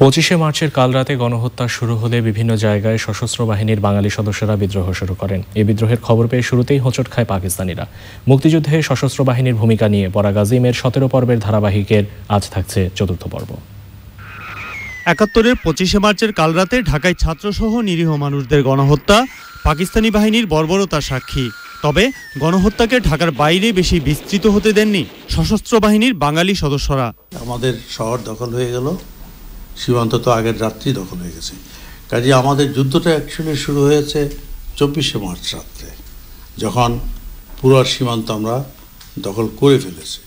পঁচিশে মার্চের কাল রাতে গণহত্যা শুরু হলে বিভিন্ন জায়গায় সশস্ত্র বাহিনীর বাঙালি সদস্যরা বিদ্রোহ শুরু করেন। এই বিদ্রোহের খবর পেয়ে শুরুতেই হোঁচট খায় পাকিস্তানিরা। মুক্তিযুদ্ধে সশস্ত্র বাহিনীর ভূমিকা নিয়ে পরাগ আজিমের সতেরো পর্বের ধারাবাহিকের আজ থাকছে চতুর্থ পর্ব। একাত্তরের পঁচিশে মার্চের কাল রাতে ঢাকায় ছাত্রসহ নিরীহ মানুষদের গণহত্যা পাকিস্তানি বাহিনীর বর্বরতার সাক্ষী। তবে গণহত্যাকে ঢাকার বাইরে বেশি বিস্তৃত হতে দেননি সশস্ত্র বাহিনীর বাঙালি সদস্যরা। আমাদের শহর দখল হয়ে গেল। সীমান্ত তো আগের রাত্রি দখল হয়ে গেছে। কাজে আমাদের যুদ্ধটা অ্যাকচুয়ালি শুরু হয়েছে চব্বিশে মার্চ রাত্রে যখন পুরো সীমান্ত আমরা দখল করে ফেলেছি।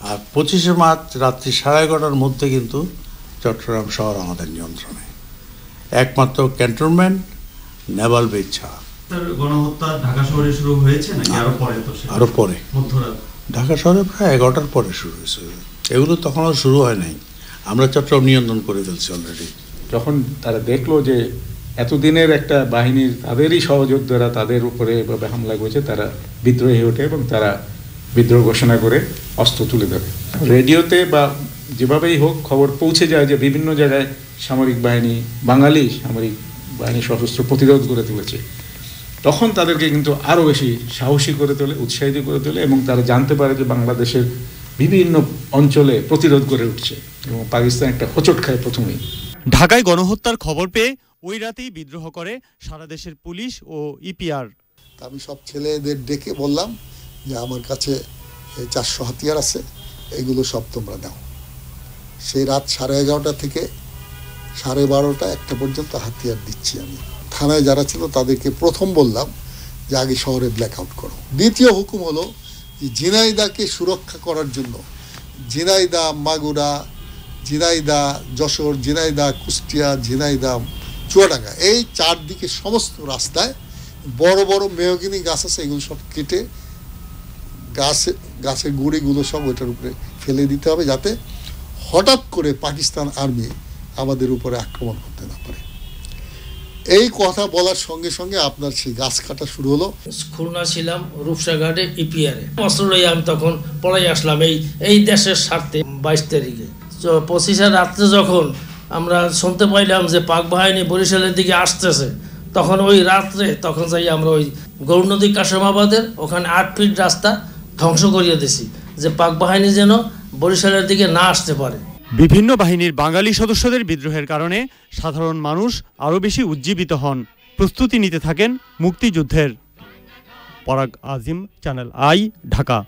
আর পঁচিশে মার্চ রাত্রি সাড়ে এগারোটার মধ্যে কিন্তু চট্টগ্রাম শহর আমাদের নিয়ন্ত্রণে। একমাত্র ক্যান্টনমেন্ট নেভাল বেজ ছাড়া। গণহত্যা ঢাকা শহরে শুরু হয়েছে নাকি আরও পরে তো পরে। ঢাকা শহরে প্রায় এগারোটার পরে শুরু হয়েছে। এগুলো তখনও শুরু হয় নাই। আমরা চট্টগ্রাম নিয়ন্ত্রণ করে ফেলছি অলরেডি যখন তারা দেখল যে এতদিনের একটা বাহিনীর তাদেরই সহযোদ্ধারা তাদের উপরে এভাবে হামলা করেছে, তারা বিদ্রোহী ওঠে এবং তারা বিদ্রোহ ঘোষণা করে অস্ত্র তুলে ধরে। রেডিওতে বা যেভাবেই হোক খবর পৌঁছে যায় যে বিভিন্ন জায়গায় সামরিক বাহিনী, বাঙালি সামরিক বাহিনী সশস্ত্র প্রতিরোধ করে তুলেছে। তখন তাদেরকে কিন্তু আরও বেশি সাহসী করে তোলে, উৎসাহিত করে তোলে এবং তারা জানতে পারে যে বাংলাদেশের বিভিন্ন অঞ্চলে প্রতিরোধ করে উঠছে। এবং পাকিস্তান একটা হোঁচট খায় প্রথমেই। ঢাকায় গণহত্যার খবর পেয়ে ওই রাতেই বিদ্রোহ করে সারা দেশের পুলিশ ও ইপিআর তা আমি সব ছেলেদের ডেকে বললাম যে আমার কাছে এই চারশো হাতিয়ার আছে এগুলো সব তোমরা নাও। সেই রাত সাড়ে এগারোটা থেকে সাড়ে বারোটা একটা পর্যন্ত হাতিয়ার দিচ্ছি আমি। থানায় যারা ছিল তাদেরকে প্রথম বললাম যে আগে শহরে ব্ল্যাক আউট করো। দ্বিতীয় হুকুম হলো যে ঝিনাইদাকে সুরক্ষা করার জন্য ঝিনাইদা মাগুরা ঝিনাইদা, যশোর, ঝিনাইদা, কুষ্টিয়া, ঝিনাইদা, চুয়াডাঙ্গা, এই চারদিকে সমস্ত রাস্তায় বড় বড় মেহগিনি গাছ আছে, এগুলো সব কেটে গাছে, গাছের গুঁড়িগুলো সব ওইটার উপরে ফেলে দিতে হবে যাতে হঠাৎ করে পাকিস্তান আর্মি আমাদের উপরে আক্রমণ করতে না পারে। এই কথা বলার সঙ্গে সঙ্গে আপনার সেই গাছ কাটা শুরু হলো। খুলনা ছিলাম, রূপসাঘাটে, ইপিআরে। অস্ত্র আমি তখন পলাই আসলাম এই এই দেশের স্বার্থে বাইশ তারিখে। পঁচিশে রাত্রে যখন আমরা শুনতে পাইলাম যে পাক বাহিনী বরিশালের দিকে আসতেছে, তখন ওই রাত্রে তখন যাই আমরা ওই গৌরনদী কাশমাবাদের ওখানে আট ফিট রাস্তা ধ্বংস করিয়ে দিছি, যে পাক বাহিনী যেন বরিশালের দিকে না আসতে পারে। বিভিন্ন বাহিনীর বাঙালি সদস্যদের বিদ্রোহের কারণে সাধারণ মানুষ আরও বেশি উজ্জীবিত হন। প্রস্তুতি নিতে থাকেন মুক্তিযুদ্ধের। পরাগ আজিম, চ্যানেল আই, ঢাকা।